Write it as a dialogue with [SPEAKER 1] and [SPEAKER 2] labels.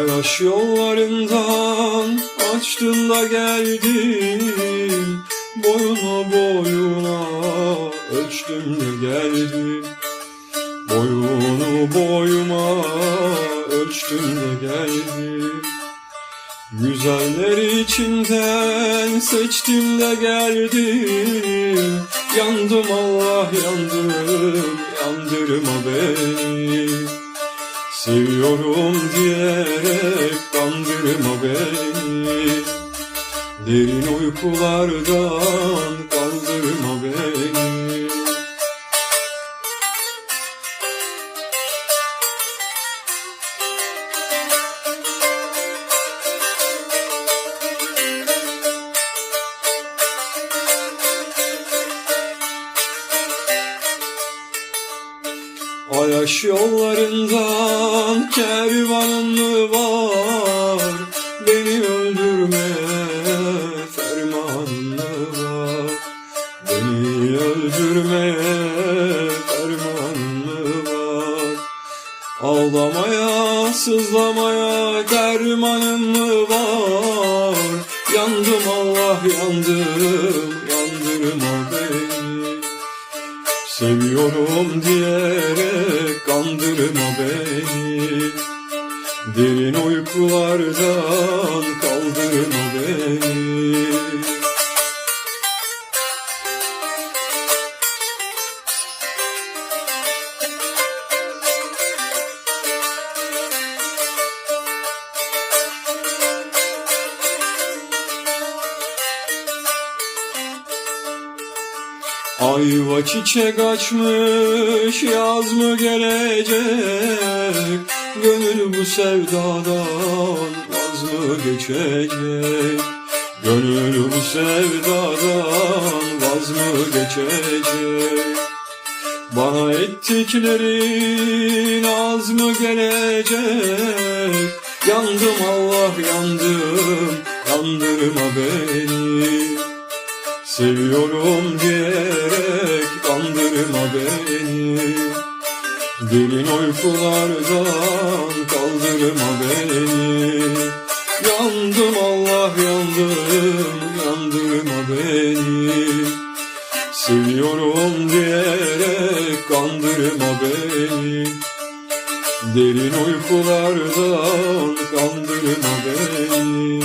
[SPEAKER 1] Yaş yollarından açtın da geldin Boyuna boyuna ölçtüm de geldim. Boyunu boyuma ölçtüm de geldim. Güzeller içinden seçtim de geldim. Yandım Allah yandım yandırma beni Seviyorum diyerek kandırma beni. Derin uykulardan kaldırma beni Ayaş yollarından kervanın var? Beni öldürmeye fermanın var? Beni öldürmeye fermanın var? Ağlamaya, sızlamaya dermanın mı var? Yandım Allah yandım, yandırma beni. Seviyorum diyerek kandırma beni. Derin uykulardan kaldırma Ayva çiçek açmış yaz mı gelecek? Gönül bu sevdadan vaz mı geçecek? Gönül bu sevdadan vaz mı geçecek? Bana ettiklerin az mı gelecek? Yandım Allah yandım yandırma beni Seviyorum diyerek kandırma beni. Derin uykulardan kaldırma beni. Yandım Allah yandım yandırma beni. Seviyorum diyerek kandırma beni. Derin uykulardan kandırma beni